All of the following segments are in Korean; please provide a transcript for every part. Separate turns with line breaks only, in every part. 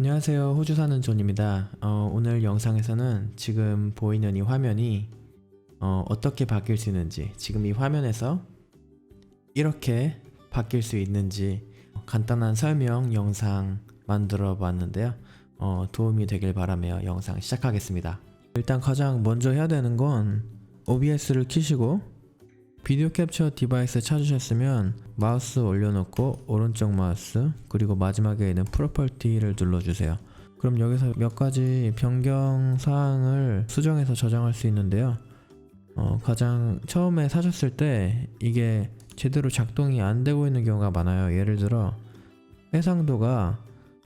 안녕하세요. 호주 사는 존입니다. 어, 오늘 영상에서는 지금 보이는 이 화면이 어, 어떻게 바뀔 수 있는지, 지금 이 화면에서 이렇게 바뀔 수 있는지 간단한 설명 영상 만들어 봤는데요. 어, 도움이 되길 바라며 영상 시작하겠습니다. 일단 가장 먼저 해야 되는 건 OBS를 키시고 비디오 캡처 디바이스 찾으셨으면 마우스 올려놓고 오른쪽 마우스 그리고 마지막에 있는 프로퍼티를 눌러주세요. 그럼 여기서 몇 가지 변경 사항을 수정해서 저장할 수 있는데요. 어, 가장 처음에 사셨을 때 이게 제대로 작동이 안 되고 있는 경우가 많아요. 예를 들어 해상도가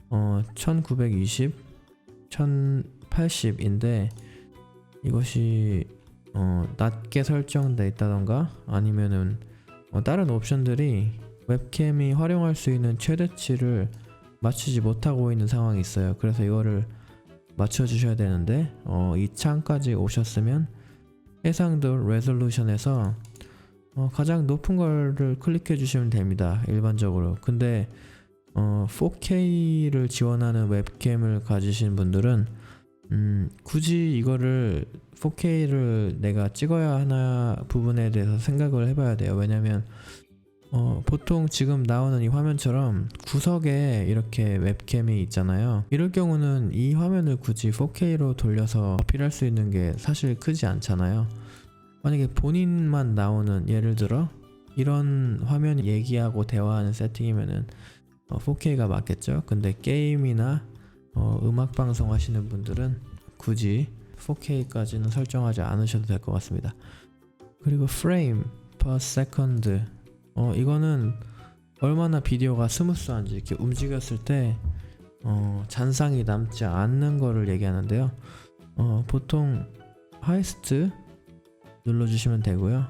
어, 1920, 1080인데 이것이 어, 낮게 설정돼 있다던가 아니면은 어, 다른 옵션들이 웹캠이 활용할 수 있는 최대치를 맞추지 못하고 있는 상황이 있어요. 그래서 이거를 맞춰 주셔야 되는데 어, 이 창까지 오셨으면 해상도 레졸루션에서 어, 가장 높은 거를 클릭해 주시면 됩니다. 일반적으로. 근데 어, 4K를 지원하는 웹캠을 가지신 분들은 음, 굳이 이거를 4K를 내가 찍어야 하나 부분에 대해서 생각을 해봐야 돼요. 왜냐면 어, 보통 지금 나오는 이 화면처럼 구석에 이렇게 웹캠이 있잖아요. 이럴 경우는 이 화면을 굳이 4K로 돌려서 어필할 수 있는 게 사실 크지 않잖아요. 만약에 본인만 나오는 예를 들어 이런 화면 얘기하고 대화하는 세팅이면은 어, 4K가 맞겠죠. 근데 게임이나 어, 음악 방송 하시는 분들은 굳이 4K까지는 설정하지 않으셔도 될 것 같습니다. 그리고 frame per second 어 이거는 얼마나 비디오가 스무스한지 이렇게 움직였을 때 어, 잔상이 남지 않는 거를 얘기하는데요. 어, 보통 하이스트 눌러주시면 되고요.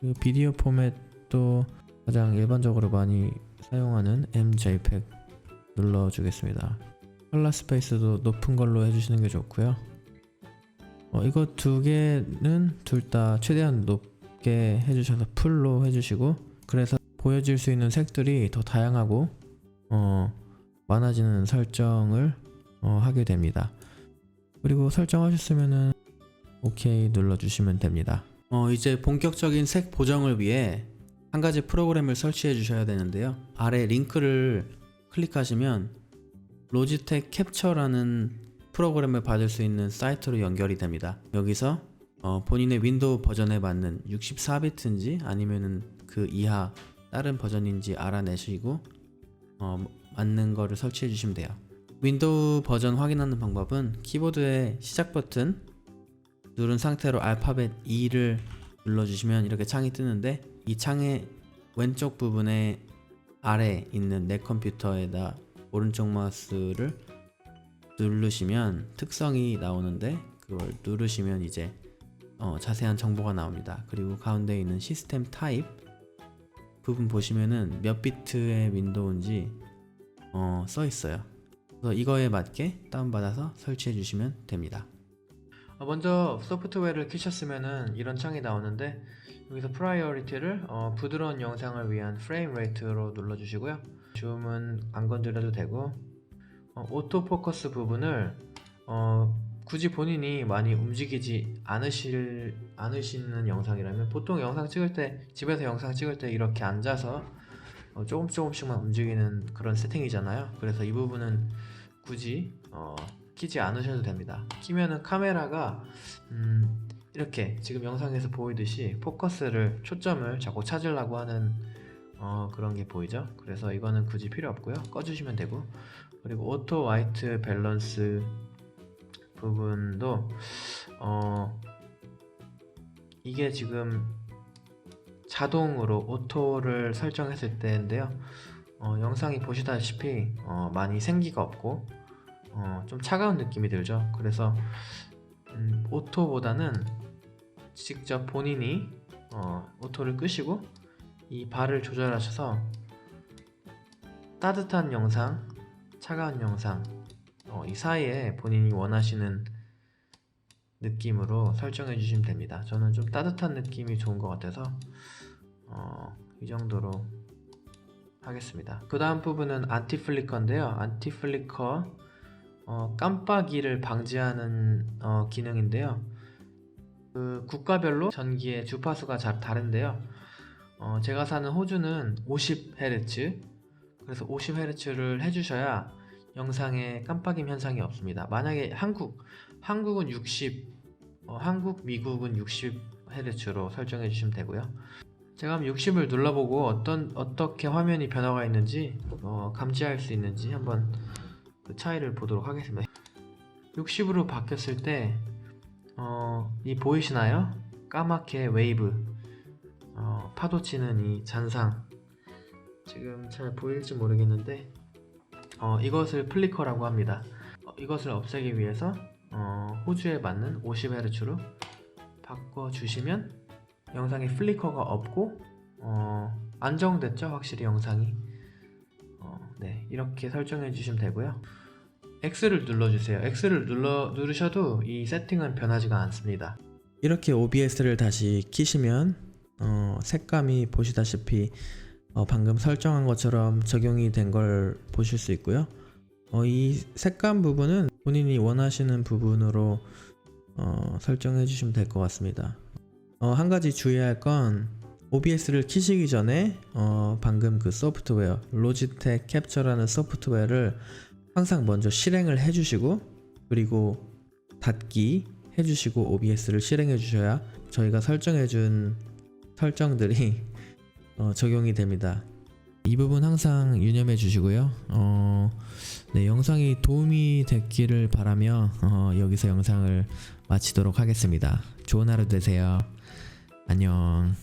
그리고 비디오 포맷도 가장 일반적으로 많이 사용하는 MJPEG 눌러주겠습니다. 컬러 스페이스도 높은 걸로 해주시는 게 좋고요. 어, 이거 두 개는 둘 다 최대한 높게 해주셔서 풀로 해주시고 그래서 보여질 수 있는 색들이 더 다양하고 어, 많아지는 설정을 어, 하게 됩니다. 그리고 설정하셨으면은 OK 눌러주시면 됩니다. 어, 이제 본격적인 색 보정을 위해 한 가지 프로그램을 설치해 주셔야 되는데요. 아래 링크를 클릭하시면 로지텍 캡처라는 프로그램을 받을 수 있는 사이트로 연결이 됩니다. 여기서 어, 본인의 윈도우 버전에 맞는 64비트인지 아니면은 그 이하 다른 버전인지 알아내시고 어, 맞는 거를 설치해 주시면 돼요. 윈도우 버전 확인하는 방법은 키보드의 시작 버튼 누른 상태로 알파벳 E를 눌러주시면 이렇게 창이 뜨는데 이 창의 왼쪽 부분에 아래 있는 내 컴퓨터에다 오른쪽 마우스를 누르시면 특성이 나오는데 그걸 누르시면 이제 어, 자세한 정보가 나옵니다. 그리고 가운데 있는 시스템 타입 부분 보시면은 몇 비트의 윈도우인지 어, 써 있어요. 그래서 이거에 맞게 다운받아서 설치해 주시면 됩니다. 어, 먼저 소프트웨어를 키셨으면은 이런 창이 나오는데 여기서 프라이어리티를 어, 부드러운 영상을 위한 프레임 레이트로 눌러주시고요. 줌은 안 건드려도 되고 어, 오토 포커스 부분을 어, 굳이 본인이 많이 움직이지 않으실 않으시는 영상이라면 보통 영상 찍을 때 집에서 영상 찍을 때 이렇게 앉아서 어, 조금 조금씩만 움직이는 그런 세팅이잖아요. 그래서 이 부분은 굳이 어, 키지 않으셔도 됩니다. 키면은 카메라가 음, 이렇게 지금 영상에서 보이듯이 포커스를 초점을 자꾸 찾으려고 하는 어, 그런 게 보이죠? 그래서 이거는 굳이 필요 없고요. 꺼주시면 되고 그리고 오토 화이트 밸런스 부분도 어, 이게 지금 자동으로 오토를 설정했을 때인데요. 어, 영상이 보시다시피 어, 많이 생기가 없고 어, 좀 차가운 느낌이 들죠. 그래서 음, 오토보다는 직접 본인이 어, 오토를 끄시고 이 발을 조절하셔서 따뜻한 영상, 차가운 영상 어, 이 사이에 본인이 원하시는 느낌으로 설정해 주시면 됩니다. 저는 좀 따뜻한 느낌이 좋은 것 같아서 어, 이 정도로 하겠습니다. 그 다음 부분은 안티 플리커인데요. 안티 플리커 어, 깜빡이를 방지하는 어, 기능인데요. 그 국가별로 전기의 주파수가 잘 다른데요. 어, 제가 사는 호주는 50Hz, 그래서 50Hz를 해주셔야 영상에 깜빡임 현상이 없습니다. 만약에 한국, 한국은 60, 어, 한국, 미국은 60Hz로 설정해 주시면 되고요. 제가 한번 60을 눌러보고 어떤 어떻게 화면이 변화가 있는지 어, 감지할 수 있는지 한번 그 차이를 보도록 하겠습니다. 60으로 바뀌었을 때, 어, 이 보이시나요? 까맣게 웨이브, 어, 파도 치는 이 잔상. 지금 잘 보일지 모르겠는데, 어, 이것을 플리커라고 합니다. 어, 이것을 없애기 위해서 어, 호주에 맞는 50Hz로 바꿔주시면 영상에 플리커가 없고 어, 안정됐죠 확실히 영상이 어, 네 이렇게 설정해 주시면 되고요 X를 눌러주세요 X를 눌러 누르셔도 이 세팅은 변하지가 않습니다 이렇게 OBS를 다시 키시면 어, 색감이 보시다시피 어, 방금 설정한 것처럼 적용이 된 걸 보실 수 있고요. 어, 이 색감 부분은 본인이 원하시는 부분으로 어, 설정해 주시면 될 것 같습니다. 어, 한 가지 주의할 건 OBS를 키시기 전에 어, 방금 그 소프트웨어 로지텍 캡처라는 소프트웨어를 항상 먼저 실행을 해주시고 그리고 닫기 해주시고 OBS를 실행해 주셔야 저희가 설정해 준 설정들이 어, 적용이 됩니다. 이 부분 항상 유념해 주시고요. 어, 네, 영상이 도움이 됐기를 바라며 어, 여기서 영상을 마치도록 하겠습니다. 좋은 하루 되세요. 안녕.